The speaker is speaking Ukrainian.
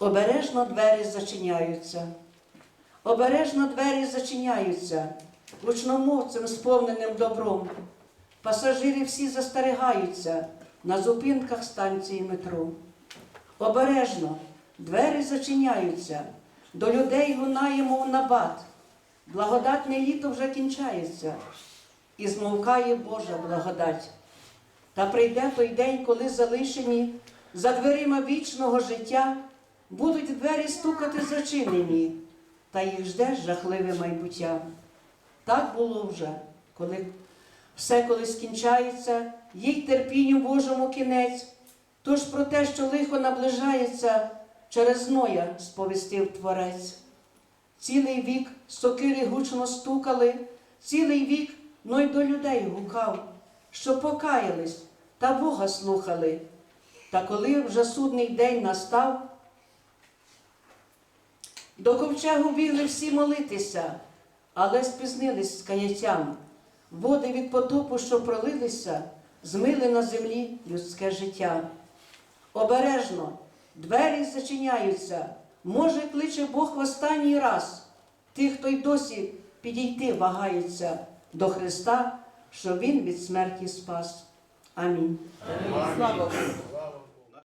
Обережно двері зачиняються. Обережно двері зачиняються, гучномовцем сповненим добром. Пасажири всі застерігаються на зупинках станції метро. Обережно двері зачиняються, до людей лунає, мов набат. Благодатне літо вже кінчається, і змовкає Божа благодать. Та прийде той день, коли залишені за дверима вічного життя будуть двері стукати зачинені, та їх жде жахливе майбуття. Так було вже, коли все колись кінчається, їй терпінню Божому кінець. Тож про те, що лихо наближається, через Ноя сповістив Творець. Цілий вік сокири гучно стукали, цілий вік Ной до людей гукав, що покаялись та Бога слухали. Та коли вже судний день настав, до ковчегу бігли всі молитися, але спізнились з каяттям. Води від потопу, що пролилися, змили на землі людське життя. Обережно, двері зачиняються, може, кличе Бог в останній раз тих, хто й досі підійти вагається до Христа, що Він від смерті спас. Амінь. Слава Богу.